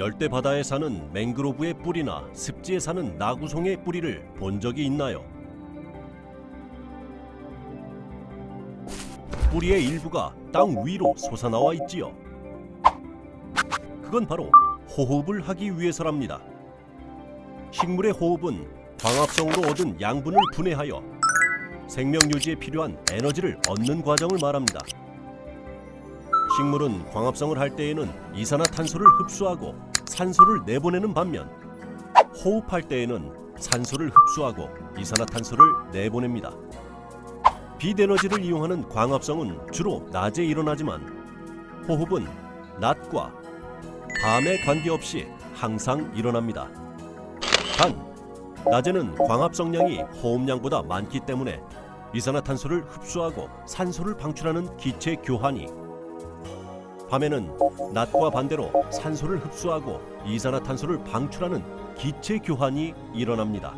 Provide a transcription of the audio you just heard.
열대 바다에 사는 맹그로브의 뿌리나 습지에 사는 나구송의 뿌리를 본 적이 있나요? 뿌리의 일부가 땅 위로 솟아나와 있지요. 그건 바로 호흡을 하기 위해서랍니다. 식물의 호흡은 광합성으로 얻은 양분을 분해하여 생명 유지에 필요한 에너지를 얻는 과정을 말합니다. 식물은 광합성을 할 때에는 이산화탄소를 흡수하고 산소를 내보내는 반면 호흡할 때에는 산소를 흡수하고 이산화탄소를 내보냅니다. 빛 에너지를 이용하는 광합성은 주로 낮에 일어나지만 호흡은 낮과 밤에 관계없이 항상 일어납니다. 단 낮에는 광합성량이 호흡량보다 많기 때문에 이산화탄소를 흡수하고 산소를 방출하는 기체 교환이 밤에는 낮과 반대로 산소를 흡수하고 이산화탄소를 방출하는 기체 교환이 일어납니다.